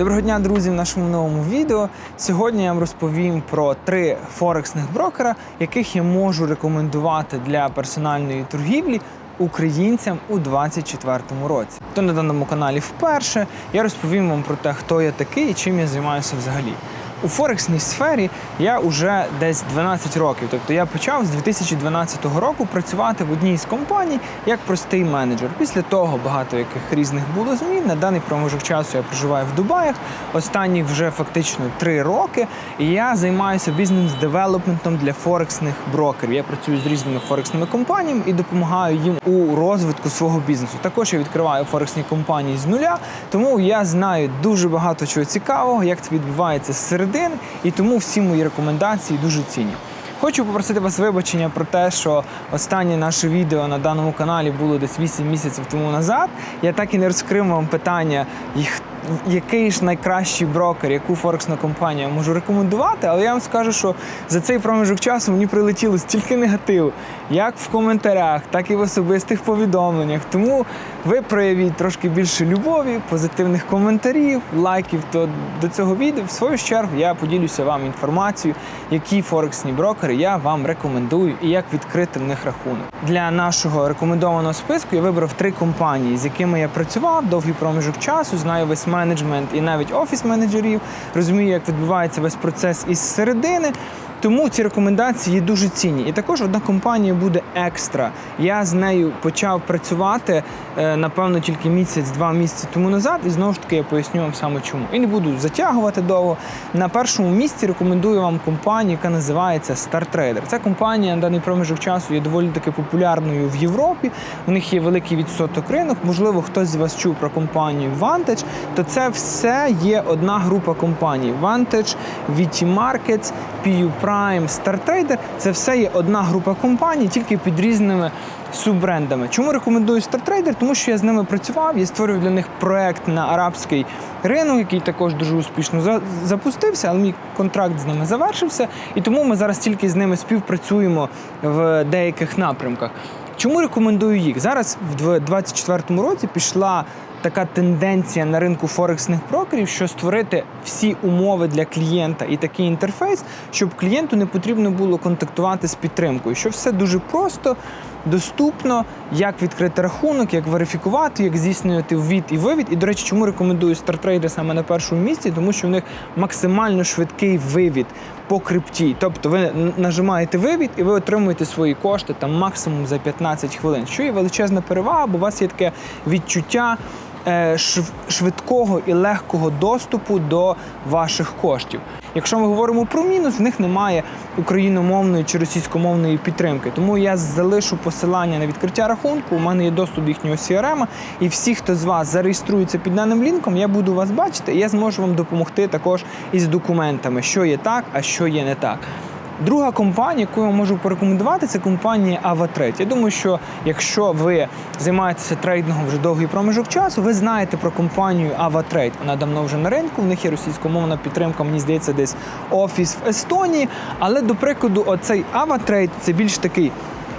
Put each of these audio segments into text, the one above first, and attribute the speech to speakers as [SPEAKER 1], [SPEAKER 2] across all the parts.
[SPEAKER 1] Доброго дня, друзі, в нашому новому відео. Сьогодні я вам розповім про три форексних брокера, яких я можу рекомендувати для персональної торгівлі українцям у 2024 році. Хто на даному каналі вперше, я розповім вам про те, хто я такий і чим я займаюся взагалі. У Форексній сфері я вже десь 12 років. Тобто я почав з 2012 року працювати в одній з компаній як простий менеджер. Після того багато яких різних було змін. На даний проміжок часу я проживаю в Дубаях. Останні вже фактично 3 роки. І я займаюся бізнес-девелопментом для форексних брокерів. Я працюю з різними форексними компаніями і допомагаю їм у розвитку свого бізнесу. Також я відкриваю форексні компанії з нуля, тому я знаю дуже багато чого цікавого, як це відбувається зсередини, і тому всі мої рекомендації дуже цінні. Хочу попросити вас вибачення про те, що останнє наше відео на даному каналі було десь 8 місяців тому назад. Я так і не розкрив вам питання, який ж найкращий брокер, яку форексну компанію я можу рекомендувати, але я вам скажу, що за цей проміжок часу мені прилетіло стільки негативу, як в коментарях, так і в особистих повідомленнях. Тому ви проявіть трошки більше любові, позитивних коментарів, лайків то до цього відео. В свою чергу я поділюся вам інформацією, які форексні брокери я вам рекомендую і як відкрити в них рахунок. Для нашого рекомендованого списку я вибрав три компанії, з якими я працював довгий проміжок часу, знаю весь менеджмент і навіть офіс менеджерів, розумію, як відбувається весь процес із середини. Тому ці рекомендації є дуже цінні. І також одна компанія буде екстра. Я з нею почав працювати е, напевно тільки місяць-два місяці тому назад, і знову ж таки я поясню вам саме чому. І не буду затягувати довго. На першому місці рекомендую вам компанію, яка називається StarTrader. Ця компанія на даний проміжок часу є доволі таки популярною в Європі. У них є великий відсоток ринок. Можливо, хтось з вас чув про компанію Vantage, то це все є одна група компаній: Vantage, VT Markets, PU Prime, StarTrader – це все є одна група компаній, тільки під різними суббрендами. Чому рекомендую StarTrader? Тому що я з ними працював, я створив для них проект на арабський ринок, який також дуже успішно за- запустився, але мій контракт з ними завершився, і тому ми зараз тільки з ними співпрацюємо в деяких напрямках. Чому рекомендую їх? Зараз в 2024 році пішла така тенденція на ринку форексних брокерів, що створити всі умови для клієнта і такий інтерфейс, щоб клієнту не потрібно було контактувати з підтримкою, що все дуже просто. Доступно, як відкрити рахунок, як верифікувати, як здійснювати ввід і вивід. І, до речі, чому рекомендую StarTrader саме на першому місці, тому що в них максимально швидкий вивід по крипті. Тобто ви нажимаєте вивід і ви отримуєте свої кошти там максимум за 15 хвилин, що є величезна перевага, бо у вас є таке відчуття швидкого і легкого доступу до ваших коштів. Якщо ми говоримо про мінус, в них немає україномовної чи російськомовної підтримки. Тому я залишу посилання на відкриття рахунку. У мене є доступ до їхнього CRM, і всі, хто з вас зареєструється під даним лінком, я буду вас бачити, і я зможу вам допомогти також із документами, що є так, а що є не так. Друга компанія, яку я можу порекомендувати, це компанія AvaTrade. Я думаю, що якщо ви займаєтеся трейдингом вже довгий проміжок часу, ви знаєте про компанію AvaTrade. Вона давно вже на ринку. В них є російськомовна підтримка, мені здається, десь офіс в Естонії. Але до прикладу, оцей AvaTrade – це більш такий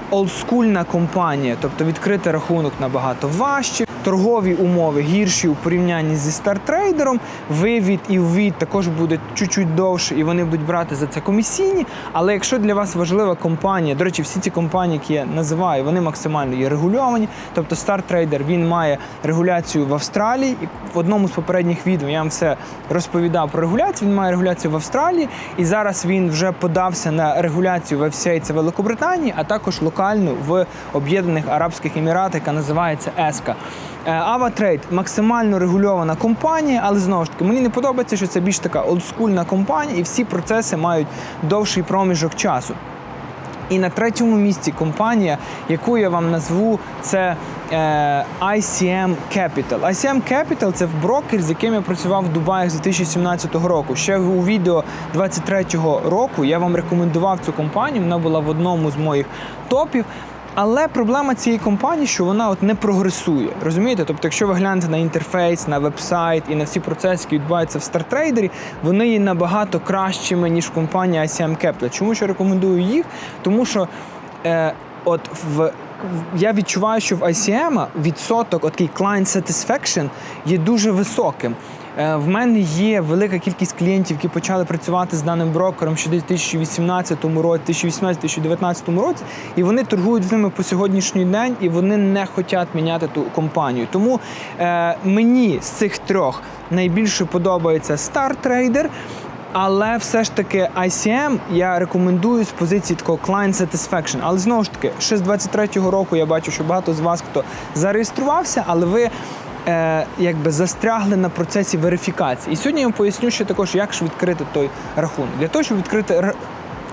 [SPEAKER 1] олдскульна компанія, тобто відкрити рахунок набагато важче. Торгові умови гірші у порівнянні зі стартрейдером. Вивід і ввід також буде чуть-чуть довше, і вони будуть брати за це комісійні. Але якщо для вас важлива компанія, до речі, всі ці компанії, які я називаю, вони максимально є регульовані. Тобто StarTrader він має регуляцію в Австралії. І в одному з попередніх відео я вам все розповідав про регуляцію. Він має регуляцію в Австралії, і зараз він вже подався на регуляцію в FCA, це Великобританії, а також локальну в Об'єднаних Арабських Еміратах, яка називається ESCA. Е, AvaTrade максимально регульована компанія, але знову ж таки мені не подобається, що це більш така олдскульна компанія, і всі процеси мають довший проміжок часу. І на третьому місці компанія, яку я вам назву, це е, ICM Capital. ICM Capital – це брокер, з яким я працював в Дубаях з 2017 року. Ще у відео 23-го року я вам рекомендував цю компанію. Вона була в одному з моїх топів. Але проблема цієї компанії, що вона от не прогресує. Розумієте? Тобто, якщо ви глянете на інтерфейс, на вебсайт і на всі процеси, які відбуваються в StarTrader, вони є набагато кращими, ніж компанія ICM Capital. Чому що рекомендую їх? Тому що е, от в я відчуваю, що в ICM відсоток, от такий client satisfaction, є дуже високим. Е, В мене є велика кількість клієнтів, які почали працювати з даним брокером ще десь у 2018 році, 2018-2019 році, і вони торгують з ними по сьогоднішній день, і вони не хочуть міняти ту компанію. Тому е, мені з цих трьох найбільше подобається Star Trader, але все ж таки ICM я рекомендую з позиції такого client satisfaction. Але знову ж таки, ще з 23-го року я бачу, що багато з вас хто зареєструвався, але ви. Е, якби застрягли на процесі верифікації. І сьогодні я вам поясню ще також, як ж відкрити той рахунок. Для того, щоб відкрити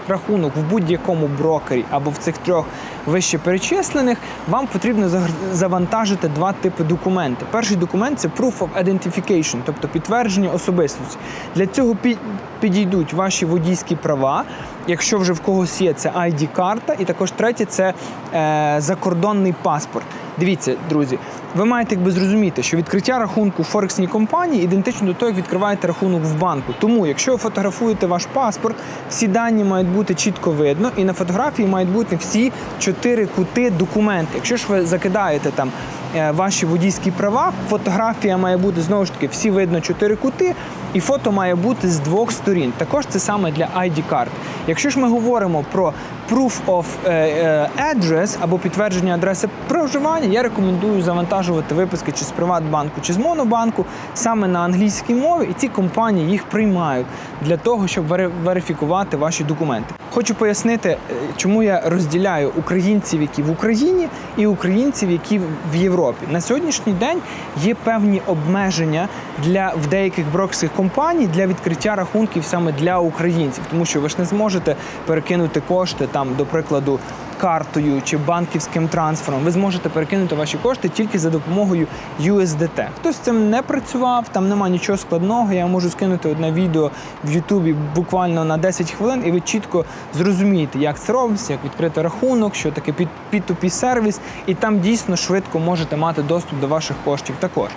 [SPEAKER 1] рахунок в будь-якому брокері або в цих трьох вище перечислених, вам потрібно завантажити два типи документи. Перший документ це Proof of Identification, тобто підтвердження особистості. Для цього пі- підійдуть ваші водійські права. Якщо вже в когось є, це ID-карта, і також третє це е, закордонний паспорт. Дивіться, друзі, ви маєте якби зрозуміти, що відкриття рахунку в Форексній компанії ідентично до того, як відкриваєте рахунок в банку. Тому, якщо ви фотографуєте ваш паспорт, всі дані мають бути чітко видно, і на фотографії мають бути всі чотири кути документи. Якщо ж ви закидаєте там е, ваші водійські права, фотографія має бути знову ж таки всі видно чотири кути, і фото має бути з двох сторін. Також це саме для ID карт. Якщо ж ми говоримо про Proof of е, е, Address або підтвердження адреси проживання, я рекомендую завантажувати виписки чи з Приватбанку, чи з Монобанку саме на англійській мові, і ці компанії їх приймають для того, щоб верифікувати ваші документи. Хочу пояснити, е, чому я розділяю українців, які в Україні, і українців, які в Європі. На сьогоднішній день є певні обмеження для в деяких брокерських компаній для відкриття рахунків саме для українців, тому що ви ж не зможете перекинути кошти там, до прикладу. Картою чи банківським трансфером ви зможете перекинути ваші кошти тільки за допомогою USDT. Хтось з цим не працював, там нема нічого складного. Я можу скинути одне відео в Ютубі буквально на 10 хвилин, і ви чітко зрозумієте, як це робиться, як відкрити рахунок, що таке P2P сервіс, і там дійсно швидко можете мати доступ до ваших коштів також.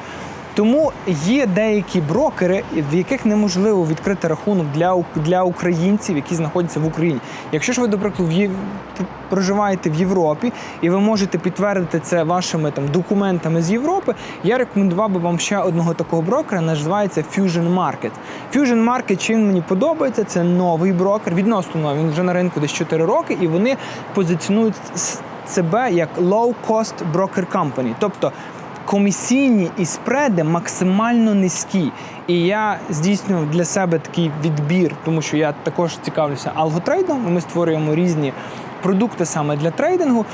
[SPEAKER 1] Тому є деякі брокери, в яких неможливо відкрити рахунок для, для українців, які знаходяться в Україні. Якщо ж ви, до прикладу, в Є- проживаєте в Європі і ви можете підтвердити це вашими там документами з Європи, я рекомендував би вам ще одного такого брокера, називається Fusion Market. Fusion Market, чим мені подобається, це новий брокер, відносно новий, він вже на ринку десь 4 роки, і вони позиціонують себе як low-cost broker company. Тобто комісійні і спреди максимально низькі. І я здійснював для себе такий відбір, тому що я також цікавлюся алготрейдом. Ми створюємо різні продукти саме для трейдингу.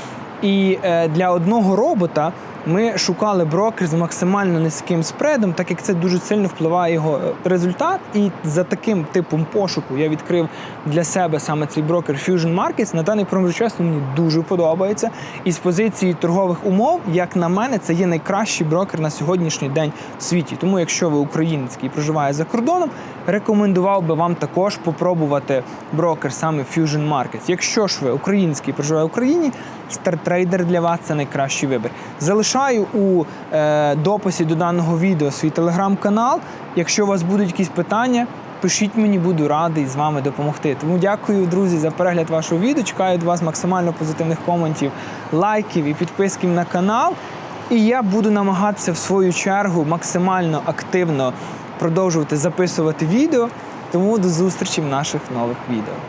[SPEAKER 1] І е, для одного робота ми шукали брокер з максимально низьким спредом, так як це дуже сильно впливає його е, результат. І за таким типом пошуку я відкрив для себе саме цей брокер Fusion Markets. На даний проміжок часу мені дуже подобається. І з позиції торгових умов, як на мене, це є найкращий брокер на сьогоднішній день в світі. Тому, якщо ви українець, який проживає за кордоном, рекомендував би вам також попробувати брокер саме Fusion Markets. Якщо ж ви український проживає в Україні, StarTrader для вас це найкращий вибір. Залишаю у е, дописі до даного відео свій телеграм-канал. Якщо у вас будуть якісь питання, пишіть мені, буду радий з вами допомогти. Тому дякую, друзі, за перегляд вашого відео. Чекаю від вас максимально позитивних коментів, лайків і підписків на канал. І я буду намагатися в свою чергу максимально активно продовжувати записувати відео. Тому до зустрічі в наших нових відео.